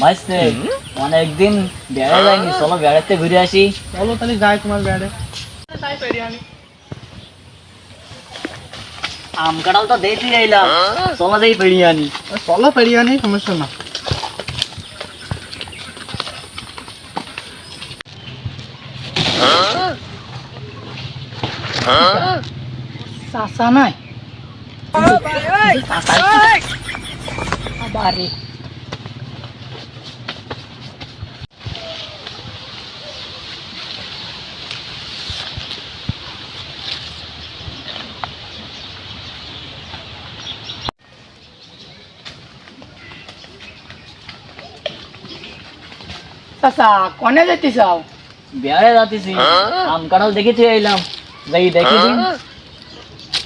ভাইস্তে অনেকদিন বেড়ে যায়নি চলো বেড়াতে ঘুরে আসি। চলো তাহলে যাই তোমার ব্যাডে তাই পেরিয়ে আনি। আম কাঁঠাল তো দেখতে যাইলাম চলো যাই পেড়িয়ে আনি। চলো পেরিয়ে আনি সমস্যা না। চাচা নাই। বাড়ি চাচা কনে যেতে চাও বেড়ে যাতেছি আম কাঁঠাল দেখেছি আইলাম। যাই দেখি দিন।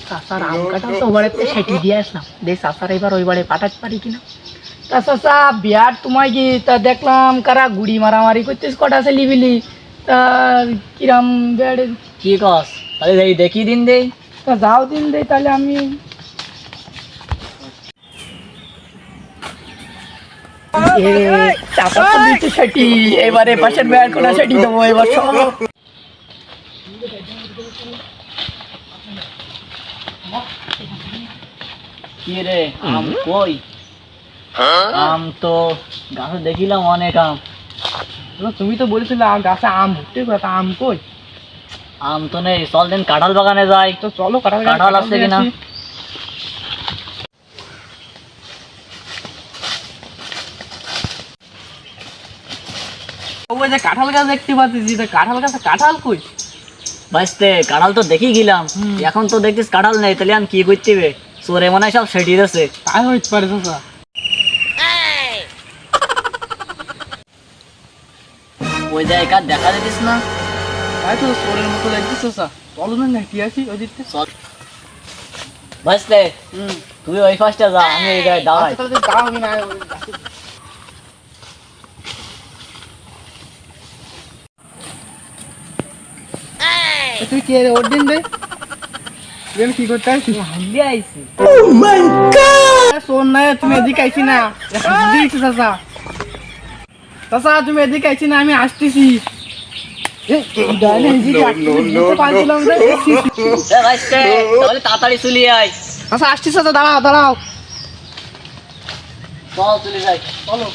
চাচার আম কাঁঠাল তো বাড়িতে সেটি দিয়ে আসলাম। দেখ চাচার এবার ওই বাড়ি পাঠাতে পারি কিনা? তা চাচা বিয়ার তোমায় কি তা দেখলাম কারা গুড়ি মারামারি করতেছ কটা আছে লিবিলি তা কিরাম বিয়ারে কি কস? তাহলে যাই দেখি দিন দেই। তা যাও দিন দেই তাহলে আমি এ, তো দিচ্ছে সেটি। এবারে পাশের বিয়ার কোনা সেটি দেবো এবার সব। কি রে আম কই? আম তো গাছে দেখিলাম অনেক আম। তুমি তো বলেছিলে গাছে আম ভর্তি কথা আম কই? আম তো নেই চল দিন কাঁঠাল বাগানে যাই। তো চলো কাঁঠাল কাঁঠাল আছে কিনা? ওই যে কাঁঠাল গাছ দেখতে পাচ্ছি তা কাঁঠাল গাছে কাঁঠাল কই? ভাইস্তে কাঁঠাল তো দেখি গেলাম। এখন তো দেখছিস কাঁঠাল নেই তাহলে আমি কি করতে চোরে মনে হয় সব সেটি আছে। তাই হইতে পারে চাচা। ওই জায়গা দেখা যেতিস না? তাই তো সোরের মতো লাগছে চাচা। চলো না নাকি আছি ওই দিকতে চল ভাইস্তে তুই ওই ফার্স্টে যা আমি এই জায়গায় দাঁড়াই। আচ্ছা তাহলে না ওই গাছে- এ, তুই কে রে ওর দিন দে? তুই কি করতে আসছিস হান্দি আইছি শোন না তুমি এদিকে আইছি না। দিয়েছি চাচা। চাচা তুমি এদিকে আইছি না আমি আসতেছি। রে। তাড়াতাড়ি চলি আয়। চাচা আসছি দাঁড়াও দাঁড়াও। চল চলে যাই চলো।